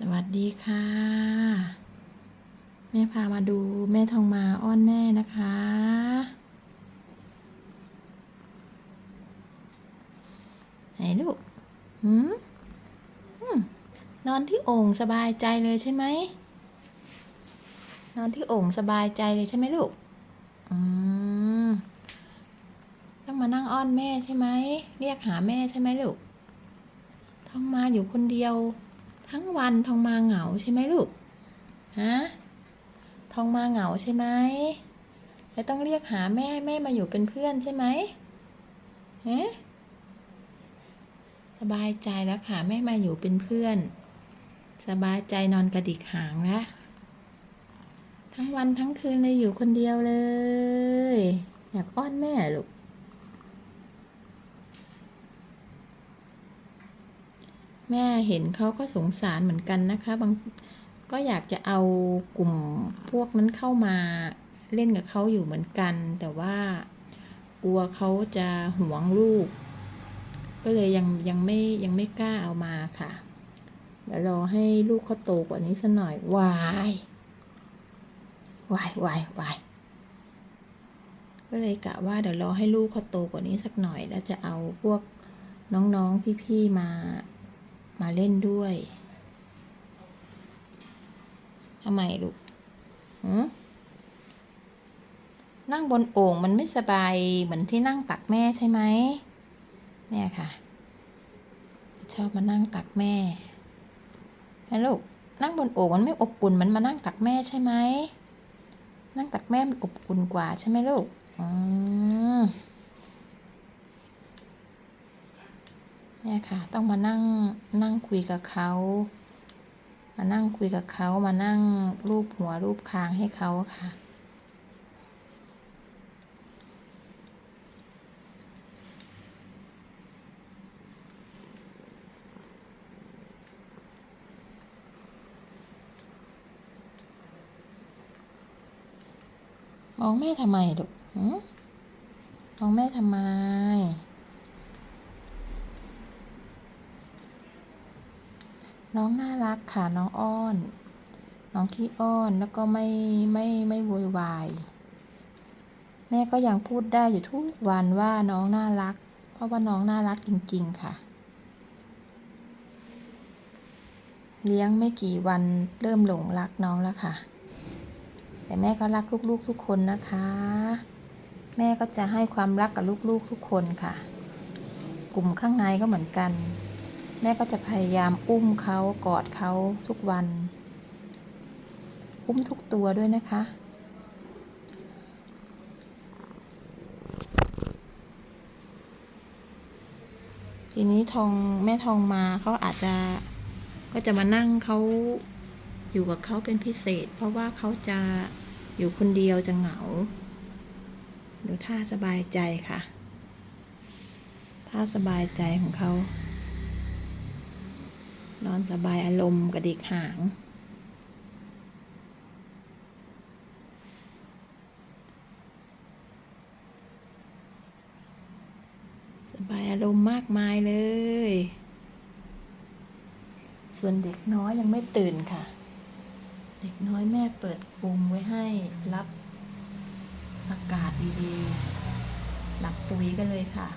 สวัสดีค่ะ แม่พามาดูแม่ทองมาอ้อนแม่นะคะ ไหนลูกหืมหืมนอนที่โอ่งสบายใจเลยใช่ไหม นอนที่โอ่งสบายใจเลยใช่ไหมลูก อืม ต้องมานั่งอ้อนแม่ใช่ไหม เรียกหาแม่ใช่ไหมลูก ทองมาอยู่คนเดียว ทั้งวันทองมาเหงาใช่ไหมลูก ฮะ ทองมาเหงาใช่ไหมแล้วต้องเรียกหาแม่แม่มาอยู่เป็นเพื่อนใช่ไหมฮะสบายใจแล้วค่ะแม่มาอยู่เป็นเพื่อน สบายใจนอนกระดิกหางแล้วทั้งวันทั้งคืนเลยอยู่คนเดียวเลย อยากอ้อนแม่ลูก แม่เห็นเขาก็สงสารเหมือนกันนะคะ บางก็อยากจะเอากลุ่มพวกนั้นเข้ามาเล่นกับเขาอยู่เหมือนกัน แต่ว่ากลัวเขาจะหวงลูก ก็เลยยังยังไม่ยังไม่กล้าเอามาค่ะเดี๋ยวรอให้ลูกเขาโตกว่านี้สักหน่อยวายวายวายวายก็เลยกะว่าเดี๋ยวรอให้ลูกเขาโตกว่านี้สักหน่อย แล้วจะเอาพวกน้องๆพี่ๆมา มาเล่นด้วยทำไมลูกหืมนั่งบนโอ่งมันไม่สบายเหมือนที่นั่งตักแม่ใช่ไหมเนี่ยค่ะ ชอบมานั่งตักแม่ฮัลลูกนั่งบนโอ่งมันไม่อบอุ่นมันมานั่งตักแม่ใช่ไหมนั่งตักแม่มันอบอุ่นกว่าใช่ไหมลูกอืม เนี่ยค่ะ ต้องมานั่งนั่งคุยกับเขา มานั่งคุยกับเขามานั่งรูปหัวรูปคางให้เขาค่ะ มองแม่ทำไมลูกมองแม่ทำไม น้องน่ารักค่ะน้องอ้อน น้องขี้อ้อนแล้วก็ไม่ไม่ไม่โวยวาย แม่ก็ยังพูดได้อยู่ทุกวันว่าน้องน่ารัก เพราะว่าน้องน่ารักจริง ๆ ค่ะ เลี้ยงไม่กี่วันเริ่มหลงรักน้องแล้วค่ะ แต่แม่ก็รักลูกๆทุกคนนะคะ แม่ก็จะให้ความรักกับลูกๆทุกคนค่ะ กลุ่มข้างในก็เหมือนกัน แม่ก็จะพยายามอุ้มเขากอดเขาทุกวัน อุ้มทุกตัวด้วยนะคะ ทีนี้ทองแม่ทองมาเขาอาจจะก็จะมานั่งเขาอยู่กับเขาเป็นพิเศษ เพราะว่าเขาจะอยู่คนเดียวจะเหงาดูท่าสบายใจค่ะ ท่าสบายใจของเขา นอนสบายอารมณ์กระดิกหาง สบายอารมณ์มากมายเลย ส่วนเด็กน้อยยังไม่ตื่นค่ะ เด็กน้อยแม่เปิดกรงไว้ให้รับอากาศดีๆหลับปุ๋ยกันเลยค่ะ